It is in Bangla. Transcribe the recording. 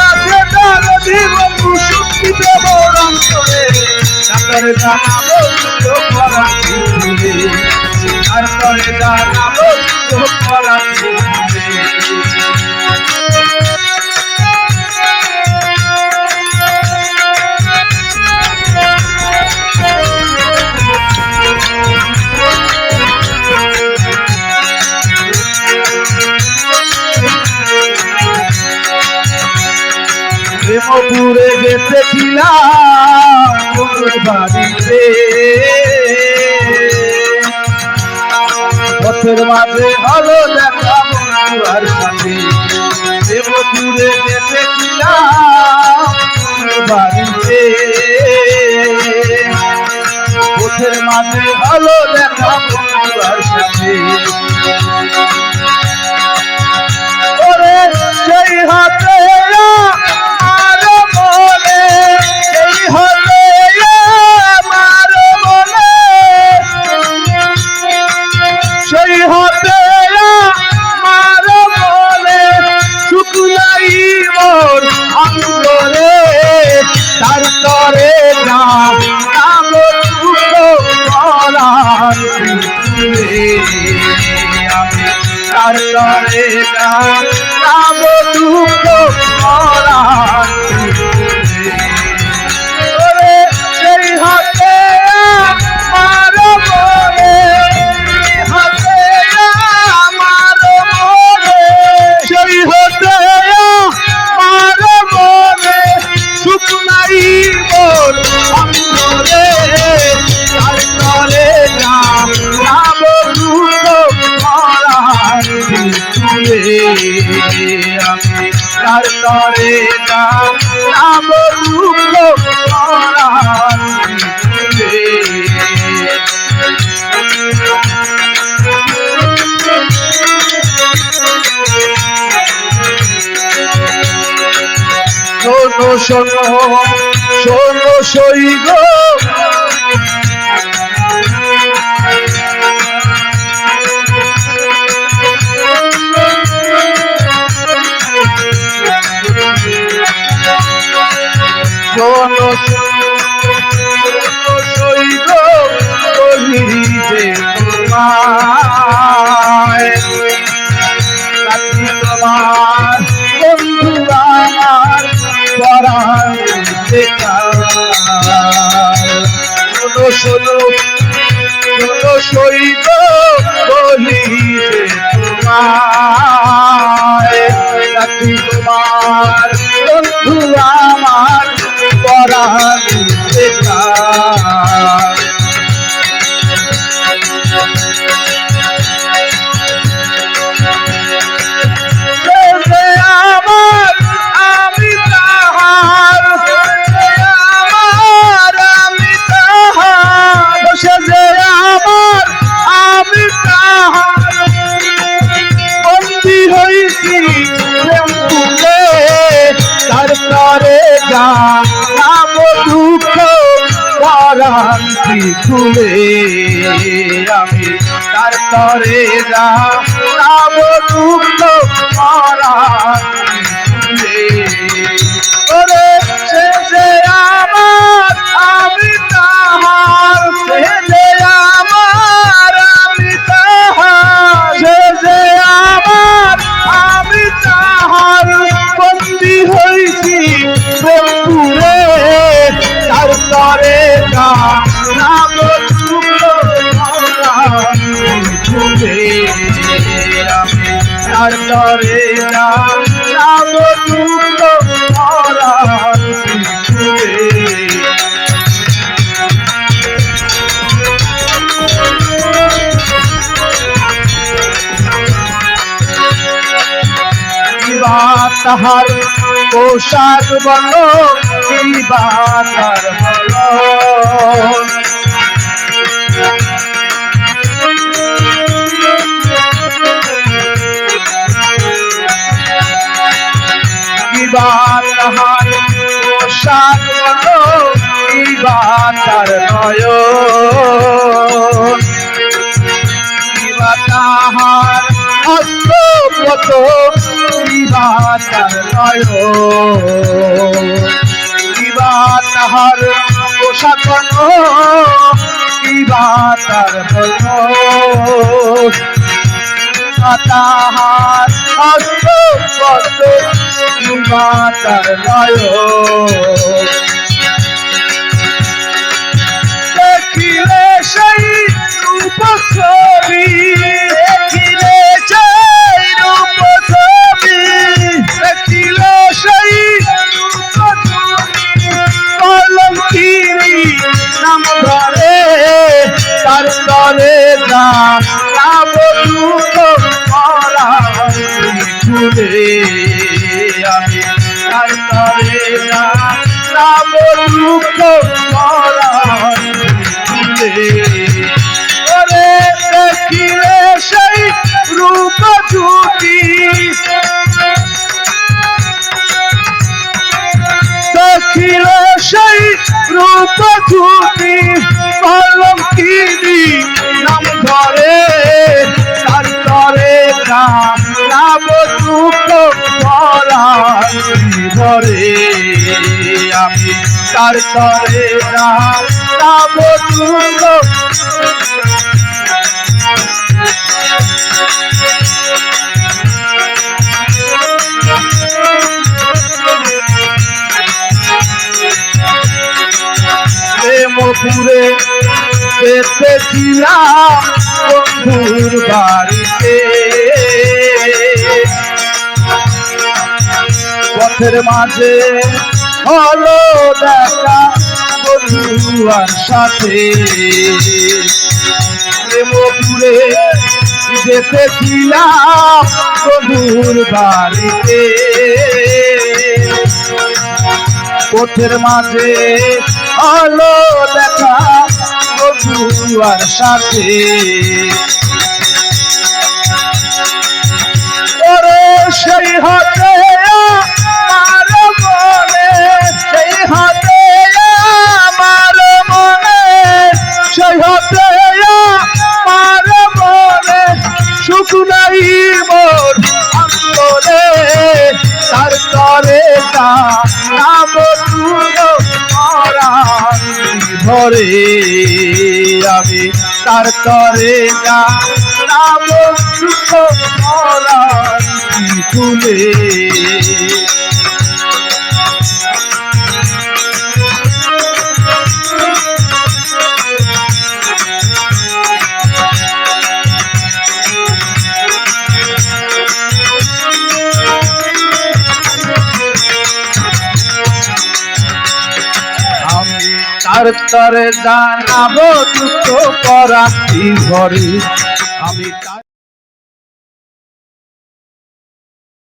আছে তার জীবন সুশিত বরণ করে তারপরে জানাব আর পরে জানাব ভুলে প্রেমপুরে গেছেছিলাম বাড়িতে। মাঝে হলো দেখা তার তরে না নাম দুঃখ শোনো শোনো শোনো সই শোনো সইব খুলে আমি তারপরে যা নাম দুঃখ তরে না নাম দুঃখ তাহার পোশাক বল কিবা তার বল। কিবা তার কিবা তাহার অস্ত কত নয় তাহার পোশাক তার তাহার হস্ত কিবা নয় দুঃখ তার তরে নাম দুঃখ প্রেমপুরে যেতেছিলাম বন্ধুর বাড়িতে। পথের মাঝে হলো দেখা বন্ধুয়ার সাথে। প্রেমপুরে যেতেছিলাম বন্ধুর বাড়িতে। পথের মাঝে আলো দেখা বন্ধুয়ার সাথে। মোর অন্তরে তার তরে নাম তুলো ধরে আমি তার যা নাম সুখ তার তরে জানাব দুঃখ করাতি ঘরে আমি